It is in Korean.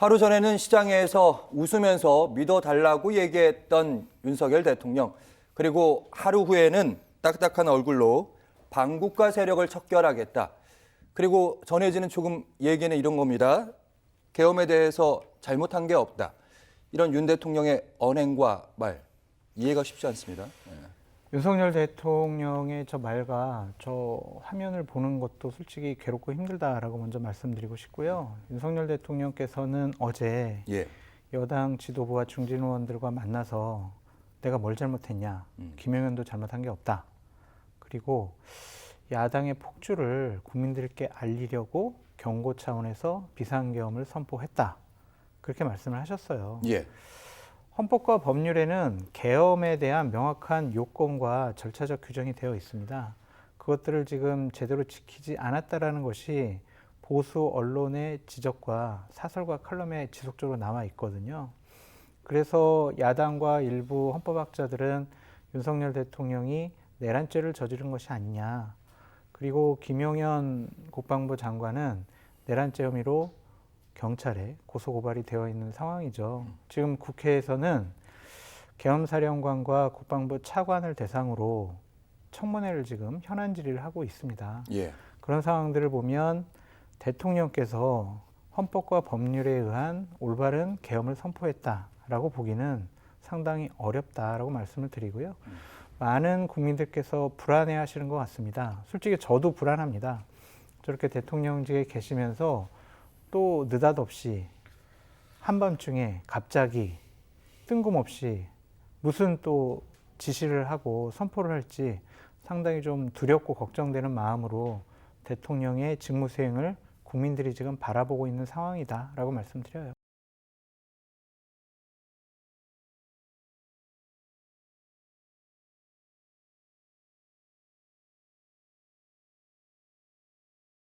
하루 전에는 시장에서 웃으면서 믿어달라고 얘기했던 윤석열 대통령. 그리고 하루 후에는 딱딱한 얼굴로 반국가 세력을 척결하겠다. 그리고 전해지는 조금 얘기는 이런 겁니다. 계엄에 대해서 잘못한 게 없다. 이런 윤 대통령의 언행과 말 이해가 쉽지 않습니다. 예. 윤석열 대통령의 저 말과 저 화면을 보는 것도 솔직히 괴롭고 힘들다라고 먼저 말씀드리고 싶고요. 윤석열 대통령께서는 어제 예. 여당 지도부와 중진 의원들과 만나서 내가 뭘 잘못했냐, 음. 김영현도 잘못한 게 없다. 그리고 야당의 폭주를 국민들께 알리려고 경고 차원에서 비상계엄을 선포했다. 그렇게 말씀을 하셨어요. 예. 헌법과 법률에는 계엄에 대한 명확한 요건과 절차적 규정이 되어 있습니다. 그것들을 지금 제대로 지키지 않았다라는 것이 보수 언론의 지적과 사설과 칼럼에 지속적으로 남아 있거든요. 그래서 야당과 일부 헌법학자들은 윤석열 대통령이 내란죄를 저지른 것이 아니냐. 그리고 김용현 국방부 장관은 내란죄 혐의로 경찰에 고소 고발이 되어 있는 상황이죠. 지금 국회에서는 계엄사령관과 국방부 차관을 대상으로 청문회를 지금 현안 질의를 하고 있습니다. 예. 그런 상황들을 보면 대통령께서 헌법과 법률에 의한 올바른 계엄을 선포했다라고 보기는 상당히 어렵다라고 말씀을 드리고요. 많은 국민들께서 불안해 하시는 것 같습니다. 솔직히 저도 불안합니다. 저렇게 대통령직에 계시면서 또 느닷없이 한밤중에 갑자기 뜬금없이 무슨 또 지시를 하고 선포를 할지 상당히 좀 두렵고 걱정되는 마음으로 대통령의 직무 수행을 국민들이 지금 바라보고 있는 상황이다라고 말씀드려요.